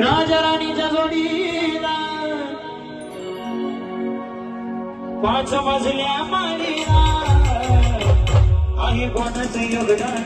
राजा राणीच्या जोडीला पाच मजल्या माडीला. आहे कोणाचं योगदान?